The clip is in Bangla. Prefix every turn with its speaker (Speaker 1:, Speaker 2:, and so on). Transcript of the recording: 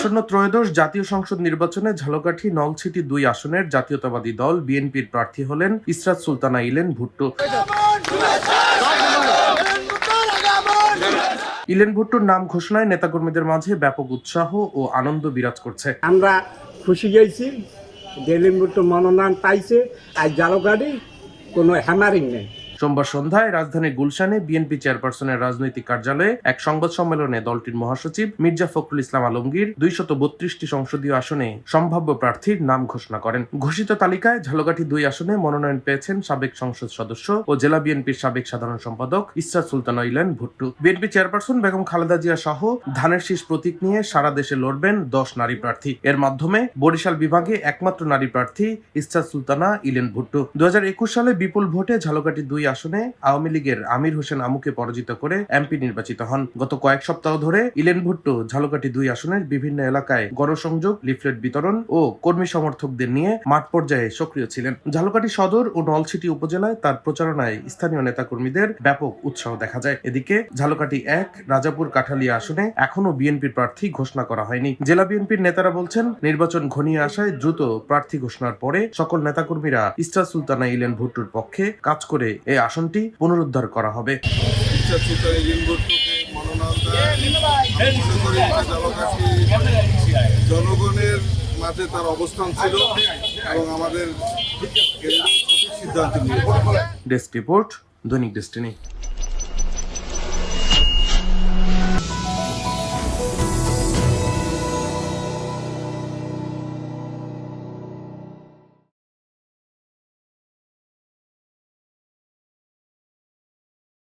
Speaker 1: আসন্ন ত্রয়োদশ জাতীয় সংসদ নির্বাচনে ঝালকাঠি নলছিটি দুই আসনের জাতীয়তাবাদী দল বিএনপির প্রার্থী হলেন ইসরাত সুলতানা ইলেন ভুট্টো। ইলেন ভুট্টোর নাম ঘোষণায় নেতাকর্মীদের মাঝে ব্যাপক উৎসাহ ও আনন্দ বিরাজ করছে।
Speaker 2: আমরা খুশি গেছি ডেলিমুট মনোনয়ন পাইছে, আর জালগাড়ি কোনো হ্যামারিং নেই।
Speaker 1: সোমবার সন্ধ্যায় রাজধানীর গুলশানে বিএনপি চেয়ারপারসনের রাজনৈতিক কার্যালয়ে এক সংবাদ সম্মেলনে দলটির মহাসচিব মির্জা ফখরুল ইসলাম আলমগীর দুইশত বত্রিশটি সংসদীয় আসনে সম্ভাব্য প্রার্থীর নাম ঘোষণা করেন। ঘোষিত তালিকায় ঝালকাঠি দুই আসনে মনোনয়ন পেয়েছেন সাবেক সংসদ সদস্য ও জেলা বিএনপির সাবেক সাধারণ সম্পাদক ইসরাত সুলতানা ইলেন ভুট্টু। বিএনপি চেয়ারপারসন বেগম খালেদা জিয়া সহ ধানের শীষ প্রতীক নিয়ে সারা দেশে লড়বেন দশ নারী প্রার্থী। এর মাধ্যমে বরিশাল বিভাগে একমাত্র নারী প্রার্থী ইসরাত সুলতানা, ইলেন ভুট্টু। দু হাজার একুশ সালে বিপুল ভোটে ঝালকাঠি দুই আসনে আওয়ামী লীগের আমির হোসেন আমুকে পরাজিত করে এমপি নির্বাচিত হন। গত কয়েক সপ্তাহ ধরে ইলেন ভুট্টো ঝালকাঠি দুই আসনের বিভিন্ন এলাকায় গণসংযোগ, লিফলেট বিতরণ ও কর্মী সমর্থকদের নিয়ে মাঠ পর্যায়ে সক্রিয় ছিলেন। ঝালকাঠি সদর ও নলছিটি উপজেলায় তার প্রচারণায় স্থানীয় নেতাকর্মীদের ব্যাপক উৎসাহ দেখা যায়। এদিকে ঝালকাঠি এক, রাজাপুর কাঠালিয়া আসনে এখনও বিএনপির প্রার্থী ঘোষণা করা হয়নি। জেলা বিএনপির নেতারা বলছেন, নির্বাচন ঘনিয়ে আসায় দ্রুত প্রার্থী ঘোষণার পরে সকল নেতাকর্মীরা ইস্টার সুলতানা ইলেন ভুট্টোর পক্ষে কাজ করে এই আসনটি পুনরুদ্ধার করা হবে।
Speaker 3: জনগণের মাঝে তার অবস্থান ছিল এবং আমাদের সিদ্ধান্ত নিয়ে
Speaker 1: ডেস্ক রিপোর্ট দৈনিক ডেস্টিনি।